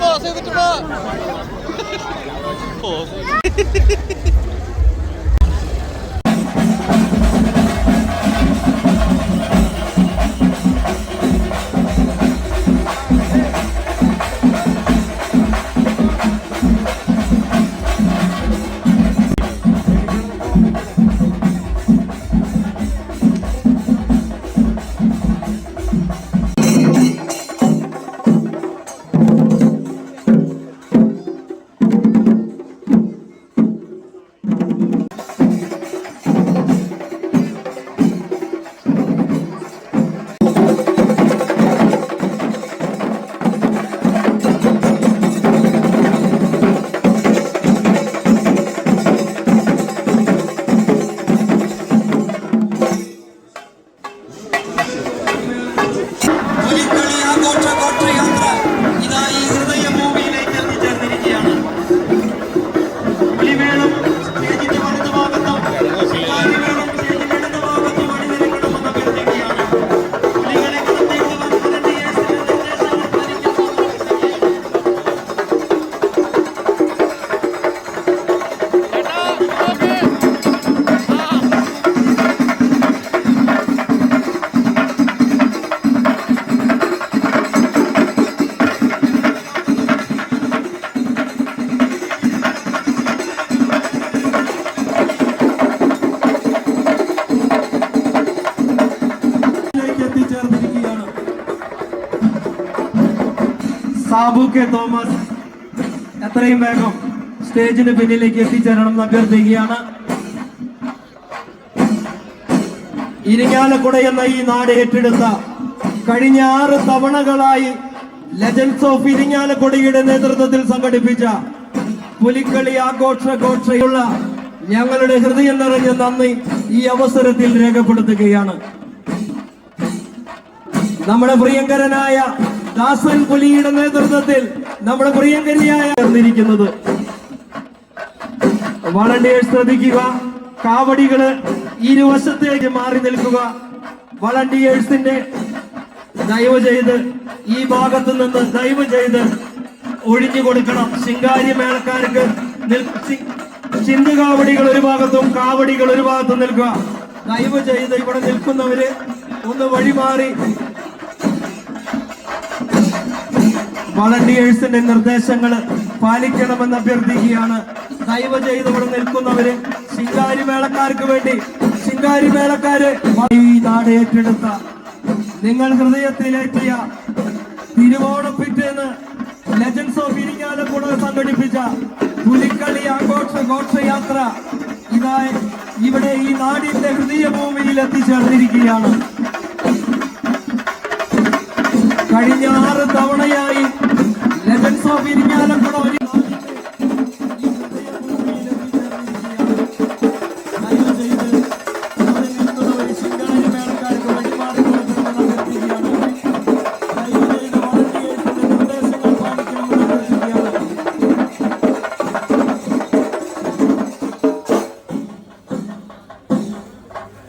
Pose ചെയ്തിട്ടുണ്ടോ pose Sabu K Thomas എത്രയും വേഗം സ്റ്റേജിന് പിന്നിലേക്ക് എത്തിച്ചേരണം എന്ന് അഭ്യർത്ഥിക്കുകയാണ്. ഇരിങ്ങാലക്കുട എന്ന ഈ നാട് ഏറ്റെടുത്ത കഴിഞ്ഞ ആറ് തവണകളായി ലെജൻസ് ഓഫ് ഇരിങ്ങാലക്കുടയുടെ നേതൃത്വത്തിൽ സംഘടിപ്പിച്ച പുലിക്കളി ആഘോഷ ഘോഷയുള്ള ഞങ്ങളുടെ ഹൃദയം നിറഞ്ഞ നന്ദി ഈ അവസരത്തിൽ രേഖപ്പെടുത്തുകയാണ്. നമ്മുടെ പ്രിയങ്കരനായ ദാസൻ പുലിയുടെ നേതൃത്വത്തിൽ നമ്മുടെ പ്രിയങ്കരിയായ ചേർന്നിരിക്കുന്നത് വളണ്ടിയേഴ്സ് ശ്രദ്ധിക്കുക കാവടികൾ ഇരുവശത്തേക്ക് മാറി നിൽക്കുക. വളണ്ടിയേഴ്സിന്റെ ദയവ് ചെയ്ത് ഈ ഭാഗത്ത് നിന്ന് ദയവ് ചെയ്ത് ഒഴിഞ്ഞു കൊടുക്കണം. ശിങ്കാരി മേളക്കാർക്ക് ചിന്തു കാവടികൾ ഒരു ഭാഗത്തും കാവടികൾ ഒരു ഭാഗത്തും നിൽക്കുക. ദയവ് ചെയ്ത് ഇവിടെ നിൽക്കുന്നവര് ഒന്ന് വഴിമാറി വളണ്ടിയേഴ്സിന്റെ നിർദ്ദേശങ്ങൾ പാലിക്കണമെന്ന് അഭ്യർത്ഥിക്കുകയാണ്. ദൈവ ചെയ്ത് ഇവിടെ നിൽക്കുന്നവര് ശിങ്കാരി മേളക്കാർക്ക് വേണ്ടി ശിങ്കാരി മേളക്കാര് ഈ നാട് ഏറ്റെടുത്ത നിങ്ങൾ ഹൃദയത്തിലേറ്റിയ തിരുവോണപ്പിറ്റേന്ന് ലെജൻസ് ഓഫ് ഇരിങ്ങാലക്കുട സംഘടിപ്പിച്ച പുലിക്കളി ആഘോഷ ഘോഷയാത്ര ഇതാ ഇവിടെ ഈ നാടിന്റെ ഹൃദയഭൂമിയിൽ എത്തിച്ചേർന്നിരിക്കുകയാണ്. കഴിഞ്ഞ ആറ് തവണയായി ലെജൻസ് ഓഫ് ഇരിങ്ങാലക്കുട ഒരു.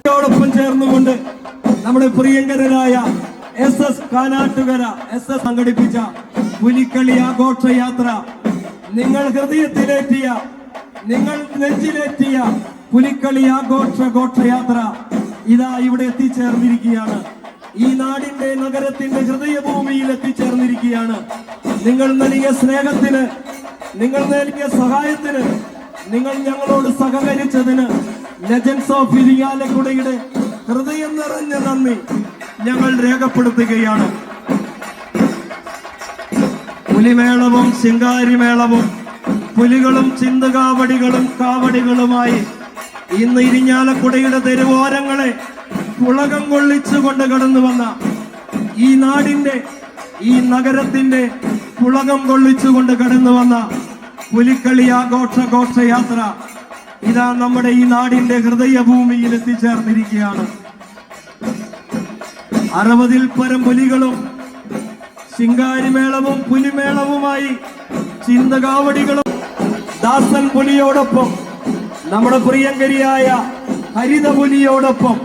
ോടൊപ്പം ചേർന്നുകൊണ്ട് നമ്മുടെ പ്രിയങ്കരനായ S S Kanattukara S S സംഘടിപ്പിച്ച പുലിക്കളി ആഘോഷയാത്ര. നിങ്ങൾ ഹൃദയത്തിലേറ്റിയ നിങ്ങൾ നെഞ്ചിലേറ്റിയ പുലിക്കളി ആഘോഷ ഘോഷയാത്ര ഇതാ ഇവിടെ എത്തിച്ചേർന്നിരിക്കുകയാണ്. ഈ നാടിന്റെ നഗരത്തിന്റെ ഹൃദയഭൂമിയിൽ എത്തിച്ചേർന്നിരിക്കുകയാണ്. നിങ്ങൾ നൽകിയ സ്നേഹത്തിന് നിങ്ങൾ നൽകിയ സഹായത്തിന് നിങ്ങൾ ഞങ്ങളോട് സഹകരിച്ചതിന് ലെജൻസ് ഓഫ് ഇരിയാലക്കുടയുടെ ഹൃദയം നിറഞ്ഞ നന്ദി ഞങ്ങൾ രേഖപ്പെടുത്തുകയാണ്. പുലിമേളവും ശിങ്കാരിമേളവും പുലികളും ചിന്തകാവടികളും കാവടികളുമായി ഇന്ന് ഇരിഞ്ഞാലക്കുടയുടെ തെരുവോരങ്ങളെ പുളകം കൊള്ളിച്ചുകൊണ്ട് കടന്നു വന്ന ഈ നാടിന്റെ ഈ നഗരത്തിന്റെ പുളകം കൊള്ളിച്ചുകൊണ്ട് കടന്നു വന്ന പുലിക്കളി ആഘോഷ ഘോഷയാത്ര ഇതാ നമ്മുടെ ഈ നാടിന്റെ ഹൃദയഭൂമിയിൽ എത്തിച്ചേർന്നിരിക്കുകയാണ് അറുപതിൽ പരം പുലികളും ശിങ്കാരിമേളവും പുലിമേളവുമായി ചിന്തകാവടികളും ദാസൻ പുലിയോടൊപ്പം നമ്മുടെ പ്രിയങ്കരിയായ ഹരിത പുലിയോടൊപ്പം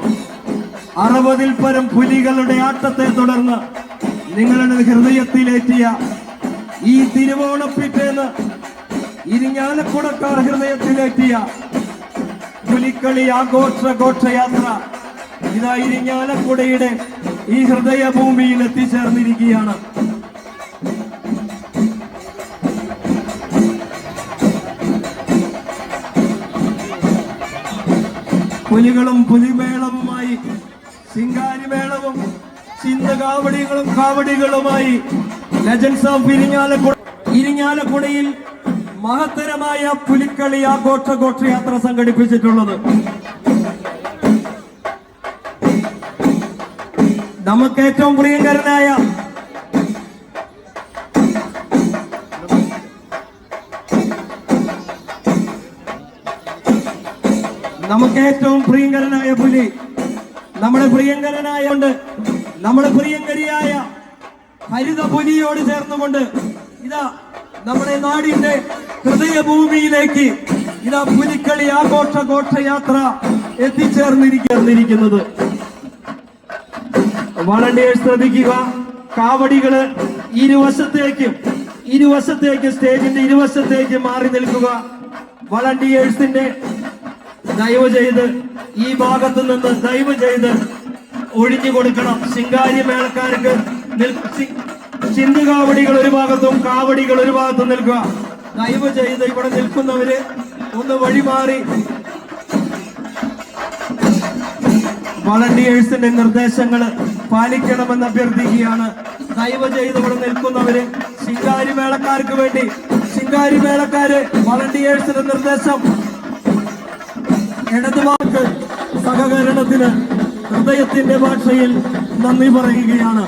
അറുപതിൽ പരം പുലികളുടെ ആട്ടത്തെ തുടർന്ന് നിങ്ങളുടെ ഹൃദയത്തിലേറ്റിയ ഈ തിരുവോണപ്പിറ്റേന്ന് ഇരിഞ്ഞാലക്കുടക്കാർ ഹൃദയത്തിലേറ്റിയ പുലിക്കളി ആഘോഷ ഘോഷയാത്ര ഇതാ ഇരിഞ്ഞാലക്കുടയുടെ ഈ ഹൃദയഭൂമിയിൽ എത്തിച്ചേർന്നിരിക്കുകയാണ് പുലികളും പുലിമേളവുമായി ശിങ്കാരിമേളവും ചിന്തകാവടികളും കാവടികളുമായി ലെജൻസ് ഓഫ് ഇരിഞ്ഞാലക്കുട ഇരിഞ്ഞാലക്കുടയിൽ മഹത്തരമായ പുലിക്കളി ആഘോഷഘോഷയാത്ര സംഘടിപ്പിച്ചിട്ടുള്ളത്. നമുക്ക് ഏറ്റവും പ്രിയങ്കരനായ ഏറ്റവും പ്രിയങ്കരനായ പുലി. നമ്മുടെ പ്രിയങ്കരനായ കൊണ്ട് നമ്മുടെ പ്രിയങ്കരിയായ ഹരിത പുലിയോട് ചേർന്നുകൊണ്ട് ഇതാ നമ്മുടെ നാടിന്റെ ഹൃദയഭൂമിയിലേക്ക് ഇതാ പുലിക്കളി ആഘോഷ ഘോഷയാത്ര എത്തിച്ചേർന്നിരിക്കുന്നത് വളണ്ടിയേഴ്സ് ശ്രദ്ധിക്കുക കാവടികൾ ഇരുവശത്തേക്കും ഇരുവശത്തേക്ക് സ്റ്റേജിന്റെ ഇരുവശത്തേക്ക് മാറി നിൽക്കുക. വളണ്ടിയേഴ്സിന്റെ ദയവ് ചെയ്ത് ഈ ഭാഗത്ത് നിന്ന് ദയവ് ചെയ്ത് ഒഴിഞ്ഞു കൊടുക്കണം. ശിങ്കാരി മേളക്കാർക്ക് ചിന്തുകാവടികൾ കാവടികൾ ഒരു ഭാഗത്തും കാവടികൾ ഒരു ഭാഗത്തും നിൽക്കുക. ദയവ് ചെയ്ത് ഇവിടെ നിൽക്കുന്നവര് ഒന്ന് വഴിമാറി. വളണ്ടിയേഴ്സിന്റെ നിർദ്ദേശങ്ങൾ പാലിക്കണമെന്ന് അഭ്യർത്ഥിക്കുകയാണ്. ദയവ് ചെയ്ത് ഇവിടെ നിൽക്കുന്നവര് ശിങ്കാരി മേളക്കാർക്ക് വേണ്ടി ശിങ്കാരി മേളക്കാര് വളണ്ടിയേഴ്സിന്റെ നിർദ്ദേശം ഇടതുവാക്ക് സഹകരണത്തിന് ഹൃദയത്തിന്റെ ഭാഷയിൽ നന്ദി പറയുകയാണ്.